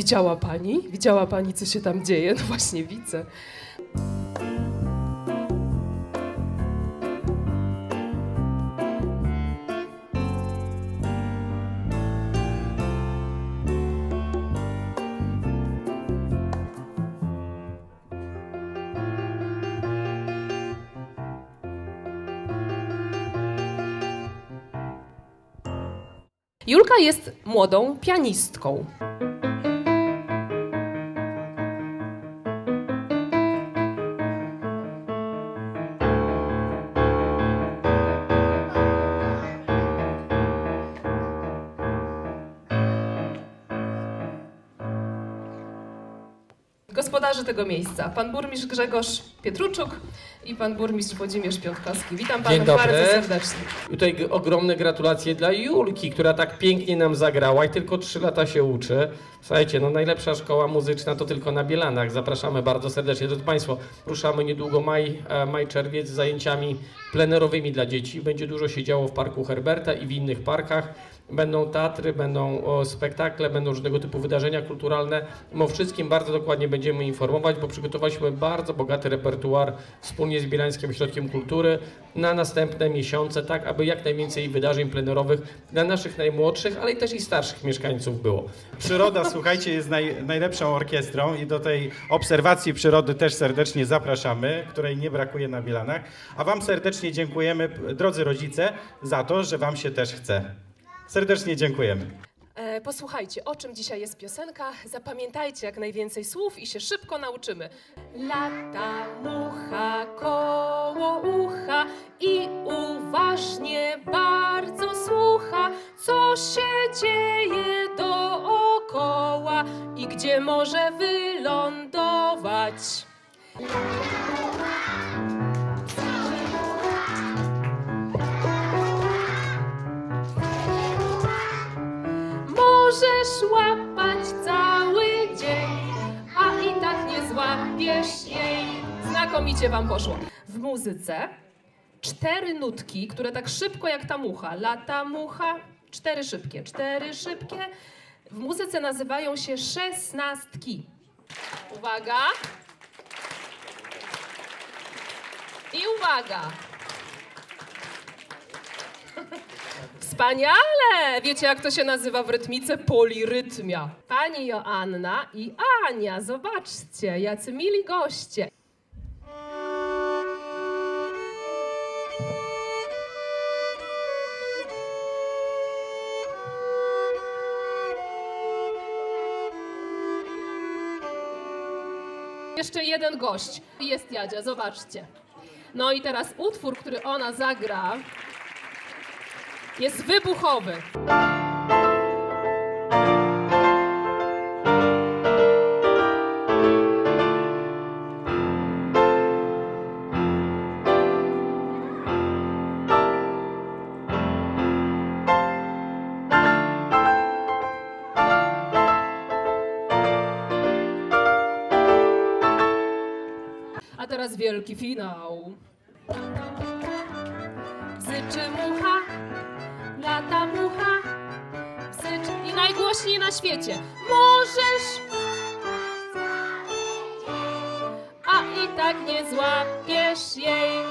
Widziała pani? Widziała pani, co się tam dzieje? No właśnie widzę. Julka jest młodą pianistką. Gospodarzy tego miejsca, pan burmistrz Grzegorz Pietruczuk i pan burmistrz Włodzimierz Piątkowski. Witam Dzień panów dobry. bardzo serdecznie. Tutaj g- ogromne gratulacje dla Julki, która tak pięknie nam zagrała i tylko 3 lata się uczy. Słuchajcie, no najlepsza szkoła muzyczna to tylko na Bielanach. Zapraszamy bardzo serdecznie. Drodzy Państwo, ruszamy niedługo maj, e, maj czerwiec z zajęciami plenerowymi dla dzieci. Będzie dużo się działo w Parku Herberta i w innych parkach. Będą teatry, będą o, spektakle, będą różnego typu wydarzenia kulturalne. O wszystkim bardzo dokładnie będziemy informować, bo przygotowaliśmy bardzo bogaty repertuar wspólnie z Bielańskim Ośrodkiem Kultury na następne miesiące, tak aby jak najwięcej wydarzeń plenerowych dla naszych najmłodszych, ale i też i starszych mieszkańców było. Przyroda, słuchajcie, jest naj, najlepszą orkiestrą i do tej obserwacji przyrody też serdecznie zapraszamy, której nie brakuje na Bielanach. A Wam serdecznie dziękujemy, drodzy rodzice, za to, że Wam się też chce. Serdecznie dziękujemy. E, posłuchajcie, o czym dzisiaj jest piosenka. Zapamiętajcie jak najwięcej słów i się szybko nauczymy. Lata mucha uważnie bardzo słucha, co się dzieje dookoła i gdzie może wylądować. Możesz łapać cały dzień, a i tak nie złapiesz jej. Znakomicie wam poszło. W muzyce cztery nutki, które tak szybko jak ta mucha, lata mucha, cztery szybkie, cztery szybkie. W muzyce nazywają się szesnastki. Uwaga. I uwaga. Wspaniale! Wiecie, jak to się nazywa w rytmice? Polirytmia. Pani Joanna i Ania, zobaczcie, jacy mili goście. Jeszcze jeden gość. Jest Jadzia, zobaczcie. No i teraz utwór, który ona zagra, jest wybuchowy. Teraz wielki finał. Zyczy mucha, lata mucha, zyczy i najgłośniej na świecie. Możesz, a i tak nie złapiesz jej.